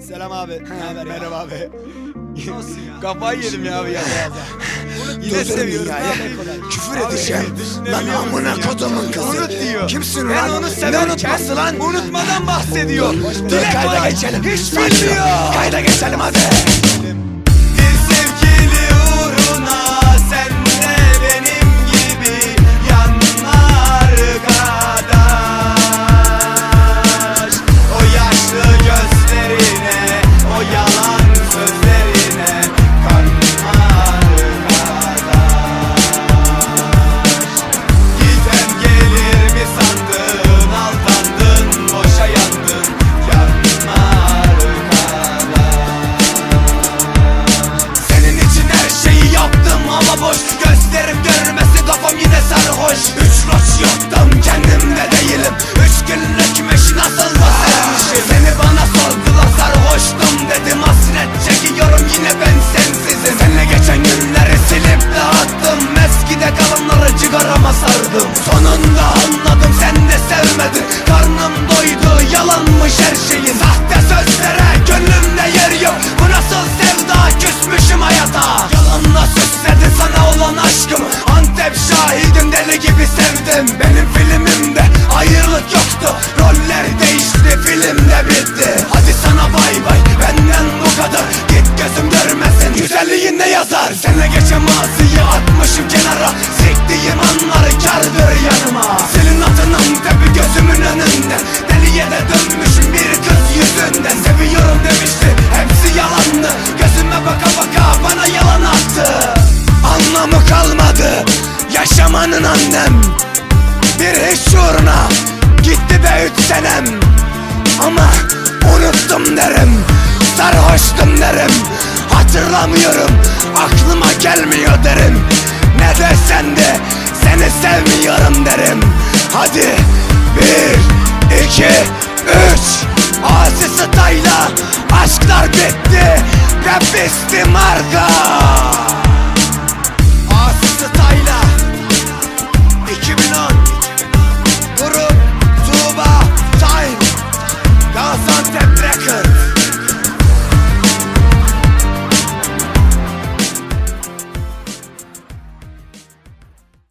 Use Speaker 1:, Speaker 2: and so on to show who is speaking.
Speaker 1: Selam abi. Ne haber?
Speaker 2: Merhaba abi.
Speaker 1: Nasıl ya?
Speaker 2: Kafayı yedim ya abi ya. Yine seviyoruz
Speaker 3: dünyayı.
Speaker 2: abi.
Speaker 3: Küfür
Speaker 2: Abi,
Speaker 3: edeceğim. Lan
Speaker 2: musun
Speaker 3: amına
Speaker 2: ya?
Speaker 3: kodumun kızı.
Speaker 2: Unut diyor.
Speaker 3: Kimsin
Speaker 2: ben
Speaker 3: lan?
Speaker 2: onu
Speaker 3: Ne
Speaker 2: severken
Speaker 3: unutması lan?
Speaker 2: unutmadan bahsediyor.
Speaker 3: Dur
Speaker 2: Dilek
Speaker 3: kayda geçelim.
Speaker 2: Hiç bilmiyor.
Speaker 3: Kayda geçelim hadi.
Speaker 2: Kalanları cigarama sardım. Sonunda anladım sen de sevmedin. Karnım doydu yalanmış her şeyin Sahte sözlere gönlümde yer yok. Bu nasıl sevda? Küsmüşüm hayata. Yalanla süsledin sana olan aşkım. Antep şahidim deli gibi sevdim. Benim filmimde ayrılık yoktu. Roller değişti filmde bitti. Hadi sana bay bay benden bu kadar. Git gözüm görmesin. Güzelliğinde yazar? Seninle yaşamanın annem. Bir hiç uğruna gitti be üç senem. Ama unuttum derim Sarhoştum derim. Hatırlamıyorum aklıma gelmiyor derim. Ne desen de seni sevmiyorum derim. Hadi bir, iki, üç. Asi Style'a aşklar bitti. Rap istim